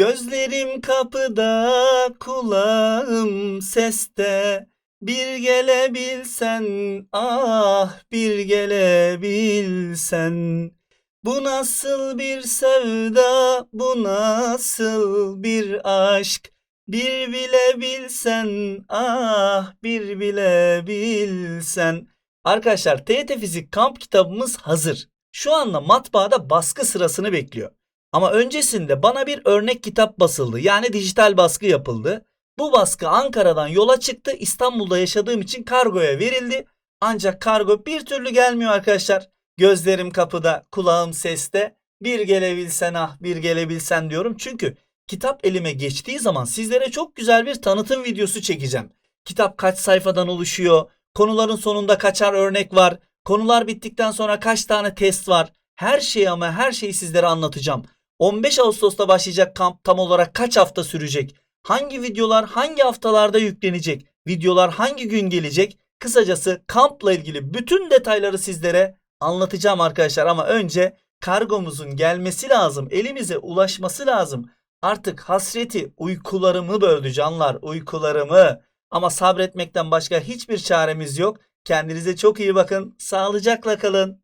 Gözlerim kapıda, kulağım seste. Bir gelebilsen, ah bir gelebilsen. Bu nasıl bir sevda, bu nasıl bir aşk? Bir bilebilsen, ah bir bilebilsen. Arkadaşlar TYT Fizik kamp kitabımız hazır. Şu anda matbaada baskı sırasını bekliyor. Ama öncesinde bana bir örnek kitap basıldı. Yani dijital baskı yapıldı. Bu baskı Ankara'dan yola çıktı. İstanbul'da yaşadığım için kargoya verildi. Ancak kargo bir türlü gelmiyor arkadaşlar. Gözlerim kapıda, kulağım seste. Bir gelebilsen ah, bir gelebilsen diyorum. Çünkü kitap elime geçtiği zaman sizlere çok güzel bir tanıtım videosu çekeceğim. Kitap kaç sayfadan oluşuyor? Konuların sonunda kaçar örnek var? Konular bittikten sonra kaç tane test var? Her şeyi ama her şeyi sizlere anlatacağım. 15 Ağustos'ta başlayacak kamp tam olarak kaç hafta sürecek? Hangi videolar hangi haftalarda yüklenecek? Videolar hangi gün gelecek? Kısacası kampla ilgili bütün detayları sizlere anlatacağım arkadaşlar ama önce kargomuzun gelmesi lazım. Elimize ulaşması lazım. Artık hasreti uykularımı böldü canlar uykularımı. Ama sabretmekten başka hiçbir çaremiz yok. Kendinize çok iyi bakın. Sağlıcakla kalın.